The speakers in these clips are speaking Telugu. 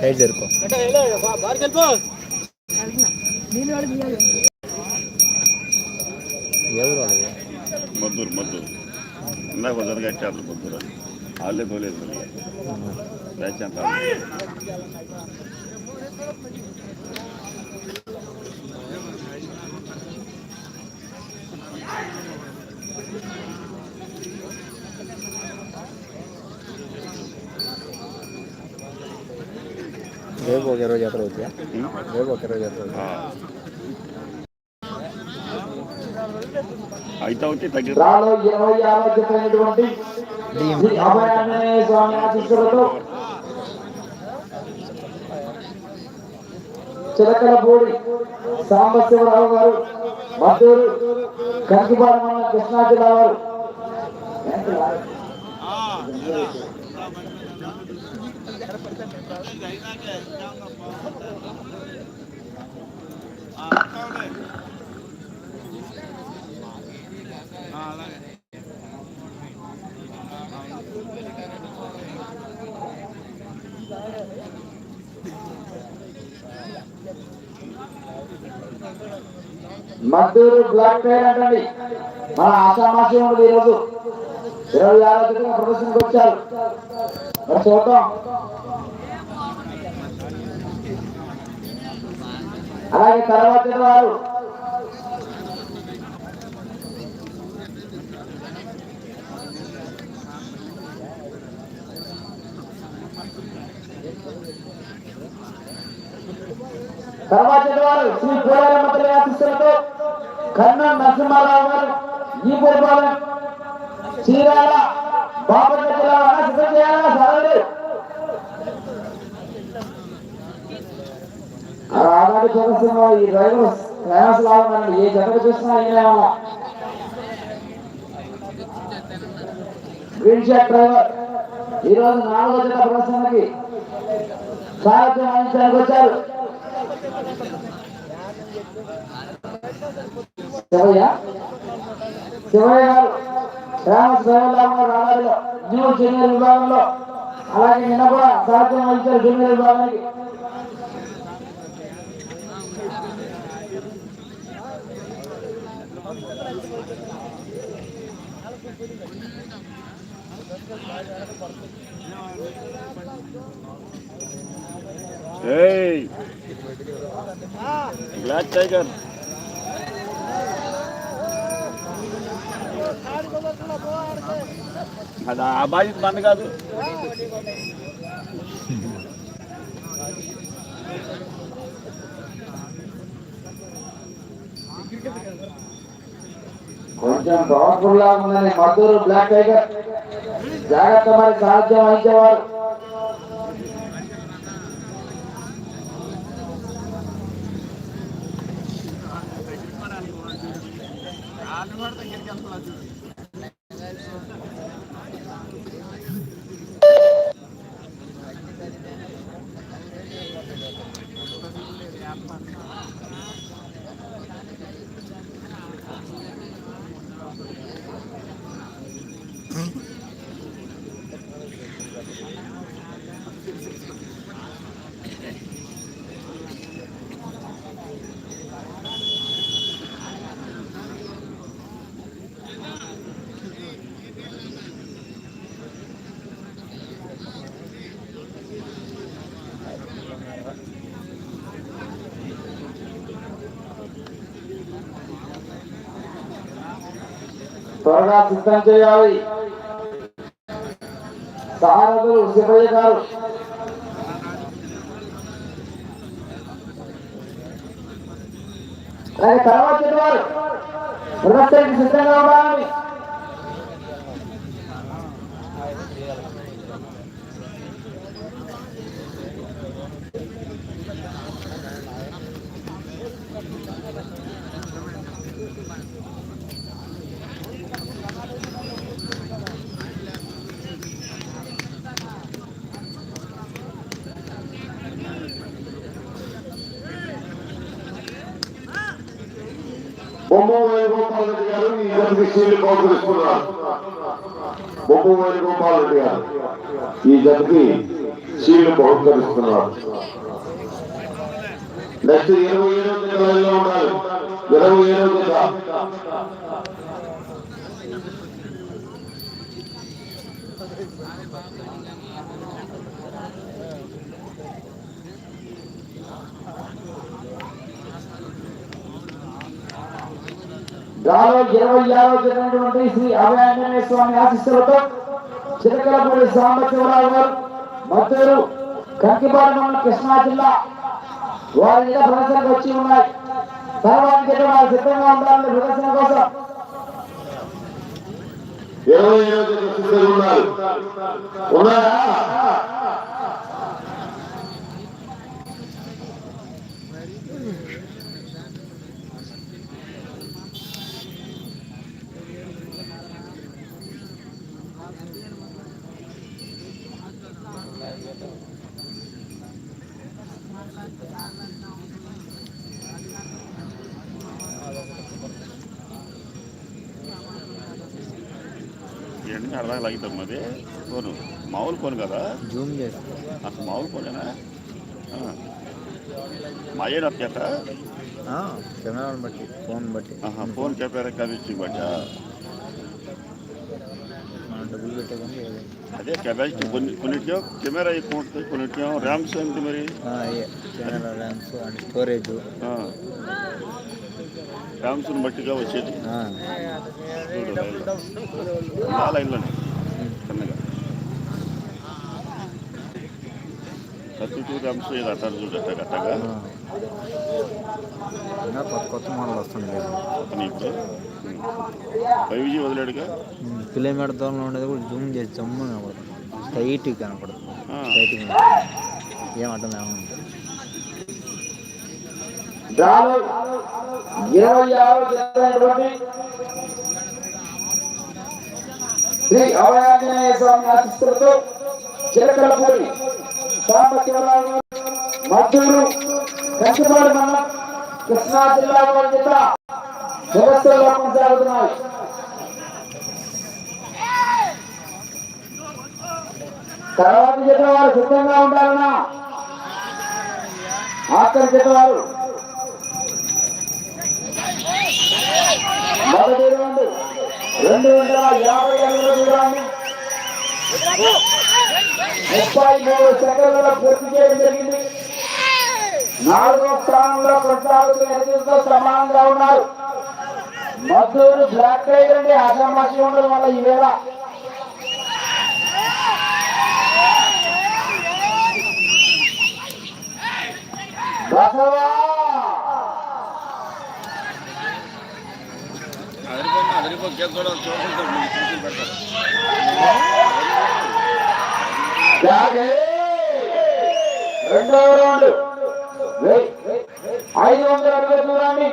సైడ్ జరుకో ఎవరు వాళ్ళది మద్దూరు మద్దూరు. ఇందాక కొంచెం కట్టారు మద్దూరు. వాళ్ళే తోలేదు మళ్ళీ. రేపు ఒక ఇరవై జాతర అవుతాయా రేపు ఒక ఇరవై జాతర అయితే తగ్గి రాలో ఇరవై స్వామి చిలకలపూడి సాంబశివరావు గారు మద్దూరు కంకిపాడు మండలం కృష్ణా జిల్లా వారు మద్దూరు బ్లాక్ టైర్ అంటండి. మన ఆషామాషి ఉండదు ఈరోజు ఇరవై ఆరో తేదీన ప్రదర్శనకు వచ్చారు. మరి చూద్దాం. అలాగే తర్వాత వారు తర్వాత వారు శ్రీ పోరాల మంత్రి ఆశిస్తులతో కన్నా నరసింహారావు గారు ఈ పరిపాలన చీరాల బాపట్ల జిల్లా సిద్ధం చేయాలా? సరే ఈ డ్రైవర్ ప్రయాస లాగున్నాడు ఏ జతకు చూసినా అయినా గ్రీన్ షాట్ డ్రైవర్. ఈ రోజు నాలుగో జత ప్రదర్శనకి సారథ్యం వహించడానికి వచ్చారు. శివయ్య. శివయ్య గారు ఫేమస్ డ్రైవర్లా ఉన్నారు న్యూ జూనియర్ విభాగంలో అలాగే నిన్న కూడా సాధ్యం వహించారు జూనియర్ విభాగానికి. ఏయ్ బ్లాక్ టైగర్ అది ఆ బాధ్యత మన కాదు. కొంచెం పవర్ఫుల్ లా ఉందని మద్దూరు బ్లాక్ టైగర్. జాగ్రత్త మరి సాధ్యం వహించేవారు త్వరగా సిద్ధం చేయాలి. సారథులు శివయ్య గారు. తర్వాత వారు సిద్ధంగా ఉండాలి బొమ్మ వేణుగోపాల్ రెడ్డి గారు ఈ జతకి సీలు బహుకరిస్తున్నారు బొమ్మ వేణుగోపాల్ రెడ్డి గారు ఈ జతకి ఫ్లెక్సీలు బహుకరిస్తున్నారు నెక్స్ట్ ఇరవై ఏడో జత లైన్లో ఉండాలి ఇరవై ఏడో జత గాలో ఇరవై ఆరో జరిగినటువంటి శ్రీ అభయాంజనేయ స్వామి ఆశిస్సులతో చిరకలపూడి సాంబశివరావు గారు మద్దూరు కంకిపాడు మండలం కృష్ణా జిల్లా వారి మీద ప్రదర్శనకు వచ్చి ఉన్నాయి. తర్వాత వారు సిద్ధంగా ఉండాలని ప్రదర్శన కోసం ఇరవై ఏడో ఉన్నారు. ఉన్నారా? ఏంటి అర్థం లాగుతాం అది ఫోను. మామూలు ఫోన్ కదా? జూమ్ చేసి. అసలు మామూలు ఫోనేనా? ఆ. మా అయ్యన అత్యట కెమెరాని బట్టి ఫోన్ బట్టి. ఫోన్ కెమెరా కనిపించి బట్ట. డబ్బులు పెట్టేదాన్ని. అదే కెపాసిటీ కొన్ని కెమెరా ఎక్కువ ఉంటుంది కొన్నిటిలో ర్యామ్స్ ఏంటి మరి? Camera rams and storage. ఆ. ర్యామ్స్ని బట్టిగా వచ్చేది. చూడు లైన్లో చిన్నగా. థర్టీ టూ ర్యామ్స్ ఏదో అంటారు చూడు అట్ట గట్టగా కొత్త కొత్త మోడల్ వస్తుంది ఇప్పుడు ఫైవ్ జీ వదిలేడుగా? కిలోమీటర్ దూరంలో ఉండేది కూడా జూమ్ చేసి జమ్ము కనపడుతుంది స్ట్రైట్ కనపడుతుంది ఆ. స్ట్రైట్ ఏం అర్థం ఏముంటుంది గాలో ఇరవై ఆరు జరిగినటువంటి శ్రీ అవయాంజనేయ స్వామి ఆశిస్తులతో చిరకలపూడి సాంబశివరావు గారు మద్దూరు కంచిపాడు మండలం కృష్ణా జిల్లా వారి వ్యవస్థల్లో కొనసాగుతున్నాయి తర్వాత చెప్పిన వారు సిద్ధంగా ఉండాలన్నా ఆఖరి చేత మొదటి రౌండ్ రెండు వందల యాభై అడుగుల దూరాన్ని ముప్పై మూడు సెకండ్లలో పూర్తి చేయడం జరిగింది. నాలుగో స్థానంలో కొనసాగుతూ ఎదుగుతో సమానంగా ఉన్నారు. మద్దూరు బ్లాక్ టైగర్ అండి అసమాసి ఉండడం వల్ల ఈవేళ బసవా రెండవ రౌండ్. వెయ్. ఐదు వందల అరవై దూరాన్ని.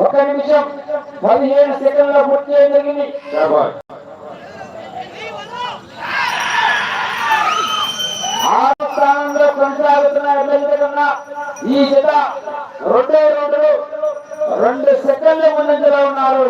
ఒక నిమిషం పదిహేను సెకండ్ల పూర్తి చేయడం జరిగింది. స్థానంలో కొనసాగుతున్న ఎమ్మెల్యే కన్నా ఈ జత రెండో రౌండ్లు రెండు సెకండ్లు ముందంజలో ఉన్నారు.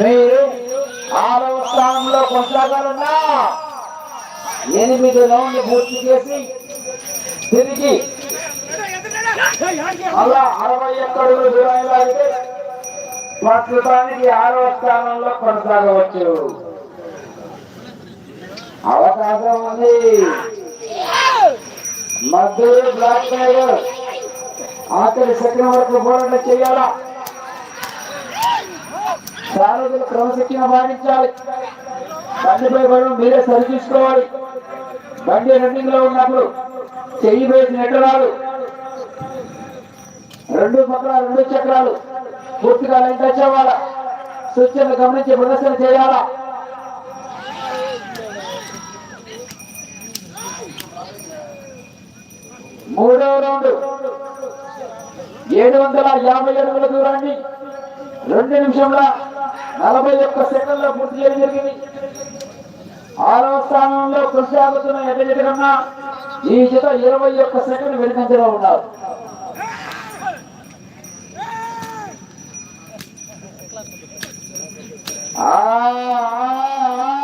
మీరు ఆరవ స్థానంలో కొనసాగాలన్నా ఎనిమిది రౌండ్లు పూర్తి చేసి తిరిగి అలా అరవై ఒక్క అడుగుల దూరంలో అయితే ప్రస్తుతానికి ఆరవ స్థానంలో కొనసాగవచ్చు. అవకాశం ఉంది. మధ్య బ్లాక్ డ్రైవర్ ఆఖరి సెకండ్ వరకు పోరాటం చేయాలా? సారథులు క్రమశిక్షణ పాటించాలి. బండిపై పడడం మీరే సరి చూసుకోవాలి బండి రన్నింగ్లో ఉన్నప్పుడు చెయ్యి వేసి నెట్టరాలు రెండు పక్కల రెండు చక్రాలు పూర్తిగా లైన్ టచ్ అవ్వాలా? సూచనలు గమనించి ప్రదర్శన చేయాలా? మూడో రౌండ్. ఏడు వందల యాభై అడుగుల దూరాన్ని రెండు నిమిషంల నలభై ఒక్క సెకండ్ల పూర్తి చేయడం జరిగింది. ఆరవ స్థానంలో కొనసాగుతున్న ఎడ్ల కన్నా ఈ జత ఇరవై ఒక్క సెకండ్ వెనుకంజలో ఉన్నారు. ఆ.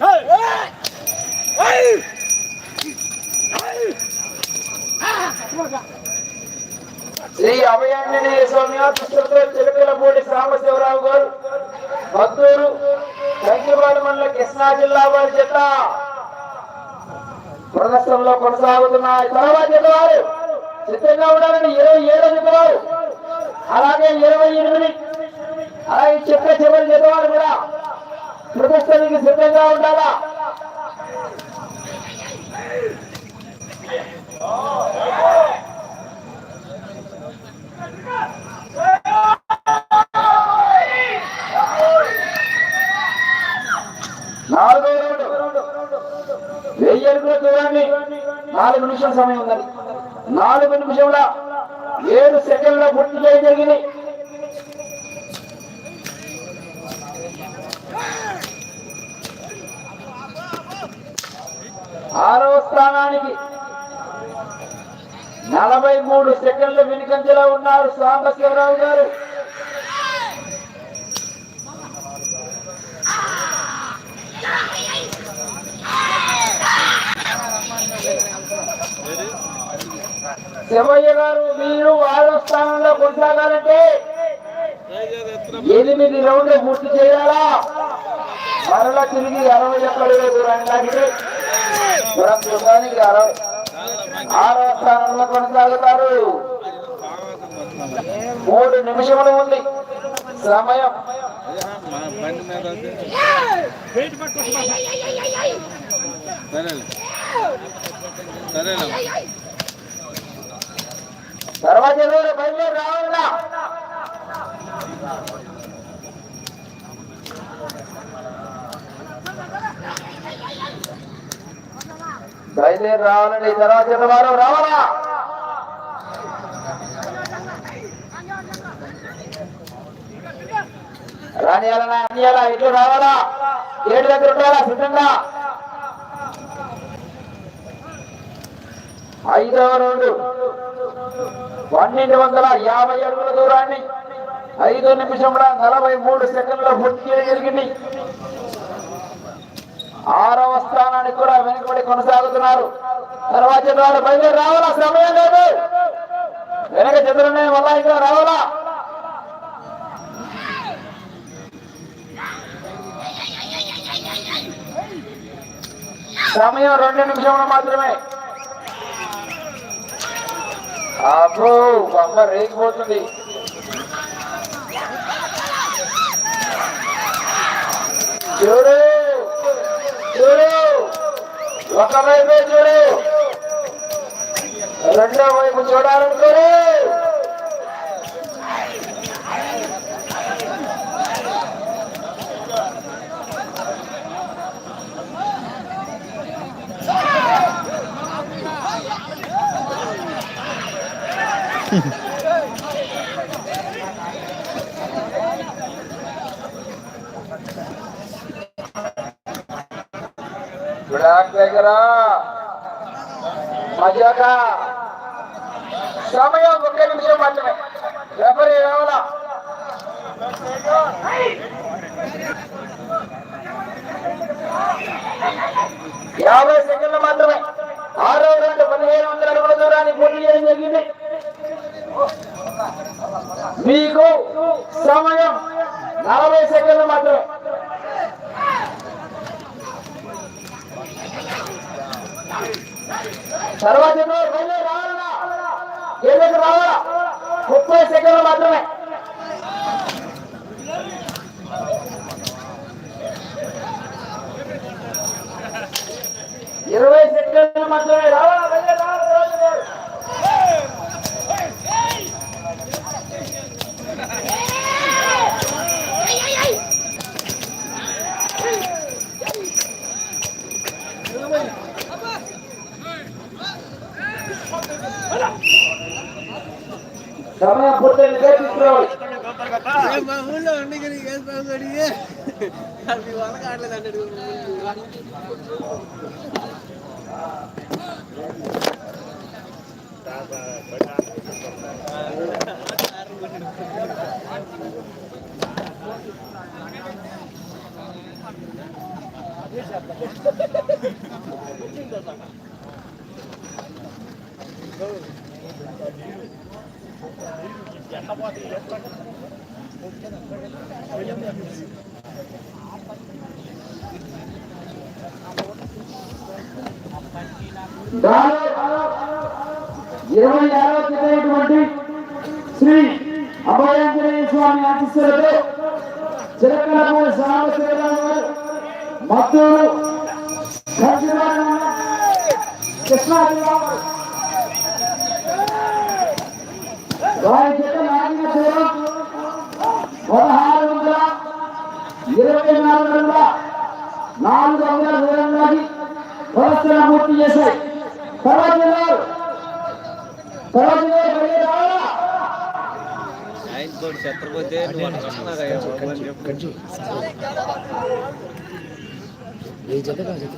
ఆ, ఆ. శ్రీ అభయాంజనేయ స్వామి ఆశీస్సులతో చిలకలపూడి సాంబశివరావు గారు భక్తులు కంకిపాడు మండల కృష్ణా జిల్లా వారి చేత ప్రదర్శనలో కొనసాగుతున్నాయి తర్వాత జత వారు సిద్ధంగా ఉండాలని ఇరవై ఏడో జత వారు అలాగే ఇరవై ఎనిమిది. అలాగే చిక్క చివరి జత కూడా ప్రదర్శనకి సిద్ధంగా ఉండాలా? నాలుగో రౌండ్. వెయ్యి అడుగుల దూరాన్ని నాలుగు నిమిషం సమయం ఉన్నది. నాలుగు నిమిషంలో ఏడు సెకండ్ల పూర్తి చేయడం జరిగింది. ఆరో స్థానానికి నలభై మూడు సెకండ్ల వెనుకంజలో ఉన్నారు సాంబశివరావు గారు. శివయ్య గారు మీరు ఆరో స్థానంలో కొనసాగాలంటే ఎనిమిది రౌండ్లు పూర్తి చేయాలా? మరలా తిరిగి అరవై ఒక్కడుగా దూరాన్ని లాగితే ప్రస్తుతానికి అరవై ఆరో స్థానంలో కొనసాగుతారు. మూడు నిమిషములు ఉంది. సమయం. తర్వాత బయలుదేరి రావాలా? బయలుదేరి రావాలండి తర్వాత వారు రావాలా? రానియాలనా అన్నియాలా ఇట్లు రావాలా? ఏడు దగ్గర ఉండాలా? సిద్ధంగా? ఐదవ రౌండ్. పన్నెండు వందల యాభై అడుగుల దూరాన్ని ఐదు నిమిషముల నలభై మూడు సెకండ్ల పూర్తి జరిగింది ఆరవ స్థానానికి కూడా వెనుకబడి కొనసాగుతున్నారు. తర్వాత వాళ్ళు బయలుదేరి రావాలా? సమయం లేదు. వెనక చంద్రనే వల్ల ఇంకా రావాలా? సమయం రెండు నిమిషంలో మాత్రమే. అబ్బో బొమ్మ రేగిపోతుంది. చూడు చూడు. ఒక వైపే చూడు. రెండో వైపు చూడాలనుకోరు దగ్గర మజాగా సమయం ఒక్క నిమిషం మాత్రమే. ఎవరి రావాలా? యాభై సెకండ్లు మాత్రమే. ఆరో రెండు పదిహేను వందల అడుగుల దూరాన్ని పూర్తి చేయడం జరిగింది. మీకు సమయం నలభై సెకండ్లు మాత్రం తర్వాత రావాలా? ఏదైతే రావాలా? ముప్పై సెకండ్లు మాత్రమే. ఇరవై సెకండ్లు మాత్రమే రావాలి? సమయం పూర్తయింది తీసుకురావాలి మా ఊళ్ళో ఉండి కానీ వేస్తాం కొడిగి అది వాళ్ళ కావట్లేదు అన్నాడు ఇరవై ఆరవ తేదీ శ్రీ అభయాంజనేయ స్వామి ఆశీస్సులతో చిరకలపూడి సాంబశివరావు గారు మద్దూరు ఖర్జురావు కృష్ణా జిల్లా వారి చేత నాటిన దూరం పదహారు వందల ఇరవై నాలుగు వందల నాలుగు వందల దూరంలోకి పూర్తి చేశాయి తర్వాత తర్వాత ఏ జత